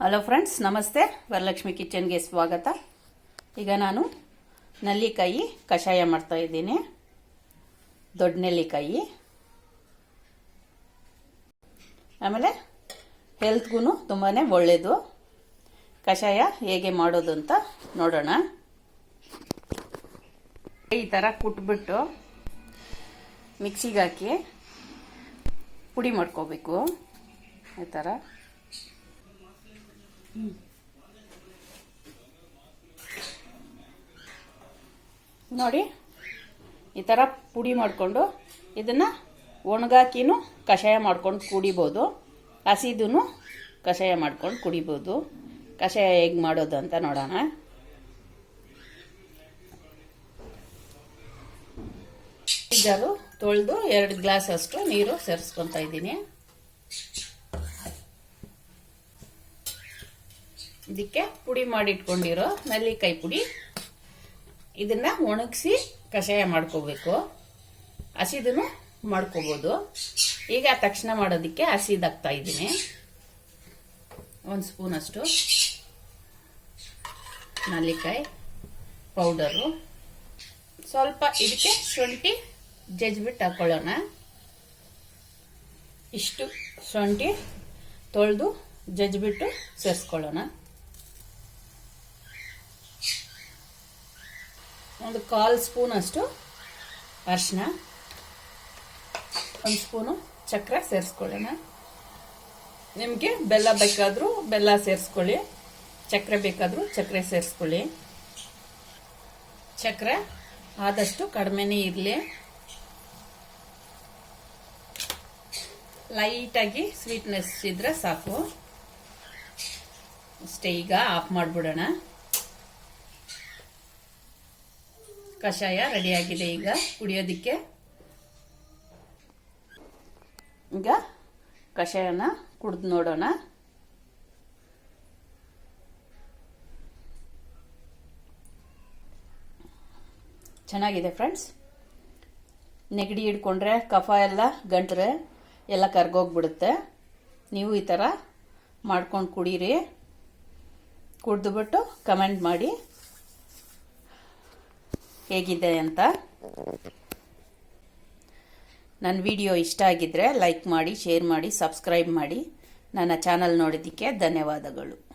Hello friends ನಮಸ್ತೆ. ವರಲಕ್ಷ್ಮಿ ಕಿಚನ್ಗೆ ಸ್ವಾಗತ. ಈಗ ನಾನು ನಲ್ಲಿಕಾಯಿ ಕಷಾಯ ಮಾಡ್ತಾ ಇದ್ದೀನಿ. ದೊಡ್ಡ ನೆಲ್ಲಿಕಾಯಿ ಆಮೇಲೆ ಹೆಲ್ತ್ಗೂ ತುಂಬಾ ಒಳ್ಳೆಯದು ಕಷಾಯ ಹೇಗೆ ಮಾಡೋದು ಅಂತ ನೋಡೋಣ. ಈ ಥರ ಕುಟ್ಬಿಟ್ಟು ಮಿಕ್ಸಿಗೆ ಹಾಕಿ ಪುಡಿ ಮಾಡ್ಕೋಬೇಕು. ಈ ಥರ ನೋಡಿ, ಈ ಥರ ಪುಡಿ ಮಾಡಿಕೊಂಡು ಇದನ್ನು ಒಣಗಾಕಿನೂ ಕಷಾಯ ಮಾಡ್ಕೊಂಡು ಕುಡಿಬೋದು. ಹಸಿದೂ ಕಷಾಯ ಮಾಡ್ಕೊಂಡು ಕುಡಿಬೋದು. ಕಷಾಯ ಹೇಗೆ ಮಾಡೋದು ಅಂತ ನೋಡೋಣ. ಜಾರು ತೊಳೆದು ಎರಡು ಗ್ಲಾಸ್ ಅಷ್ಟು ನೀರು ಸೇರಿಸ್ಕೊತಾ ಇದ್ದೀನಿ. ಇದಕ್ಕೆ ಪುಡಿ ಮಾಡಿ ಇಟ್ಕೊಂಡಿರೋ ನಲ್ಲಿಕಾಯಿ ಪುಡಿ. ಇದನ್ನ ಒಣಗಿಸಿ ಕಷಾಯ ಮಾಡ್ಕೋಬೇಕು. ಹಸಿದನ್ನು ಮಾಡ್ಕೋಬೋದು. ಈಗ ತಕ್ಷಣ ಮಾಡೋದಕ್ಕೆ ಹಸಿದಾಗ್ತಾ ಇದ್ದೀನಿ. ಒಂದು ಸ್ಪೂನ್ ಅಷ್ಟು ನಲ್ಲಿಕಾಯಿ ಪೌಡರು. ಸ್ವಲ್ಪ ಇದಕ್ಕೆ ಶುಂಠಿ ಜಜ್ಬಿಟ್ಟು ಹಾಕೊಳ್ಳೋಣ. ಇಷ್ಟು ಶುಂಠಿ ತೊಳೆದು ಜಜ್ಬಿಟ್ಟು ಸೇರಿಸ್ಕೊಳ್ಳೋಣ. ಒಂದು ಕಾಲು ಸ್ಪೂನ್ ಅಷ್ಟು ಅರಿಶಿನ, ಒಂದು ಸ್ಪೂನು ಚಕ್ರ ಸೇರಿಸ್ಕೊಳ್ಳೋಣ. ನಿಮಗೆ ಬೆಲ್ಲ ಬೇಕಾದರೂ ಬೆಲ್ಲ ಸೇರಿಸ್ಕೊಳ್ಳಿ, ಚಕ್ರೆ ಬೇಕಾದರೂ ಚಕ್ರೆ ಸೇರಿಸ್ಕೊಳ್ಳಿ. ಚಕ್ರೆ ಆದಷ್ಟು ಕಡಿಮೆನೇ ಇರಲಿ. ಲೈಟಾಗಿ ಸ್ವೀಟ್ನೆಸ್ ಇದ್ದರೆ ಸಾಕು. ಅಷ್ಟೇ, ಈಗ ಆಫ್ ಮಾಡಿಬಿಡೋಣ. ಕಷಾಯ ರೆಡಿಯಾಗಿದೆ ಈಗ ಕುಡಿಯೋದಕ್ಕೆ. ಈಗ ಕಷಾಯನ ಕುಡಿದು ನೋಡೋಣ. ಚೆನ್ನಾಗಿದೆ ಫ್ರೆಂಡ್ಸ್. ನೆಗಡಿ ಹಿಡ್ಕೊಂಡ್ರೆ, ಕಫ ಎಲ್ಲ ಗಂಟ್ರೆ ಎಲ್ಲ ಕರ್ಗೋಗ್ಬಿಡುತ್ತೆ. ನೀವು ಈ ಥರ ಮಾಡ್ಕೊಂಡು ಕುಡೀರಿ. ಕುಡಿದುಬಿಟ್ಟು ಕಮೆಂಟ್ ಮಾಡಿ. ಹೇಗಿದೆ ಅಂತ. ನನ್ನ ವಿಡಿಯೋ ಇಷ್ಟ ಆಗಿದ್ದರೆ ಲೈಕ್ ಮಾಡಿ, ಶೇರ್ ಮಾಡಿ, ಸಬ್ಸ್ಕ್ರೈಬ್ ಮಾಡಿ. ನನ್ನ ಚಾನಲ್ ನೋಡಿದ್ದಕ್ಕೆ ಧನ್ಯವಾದಗಳು.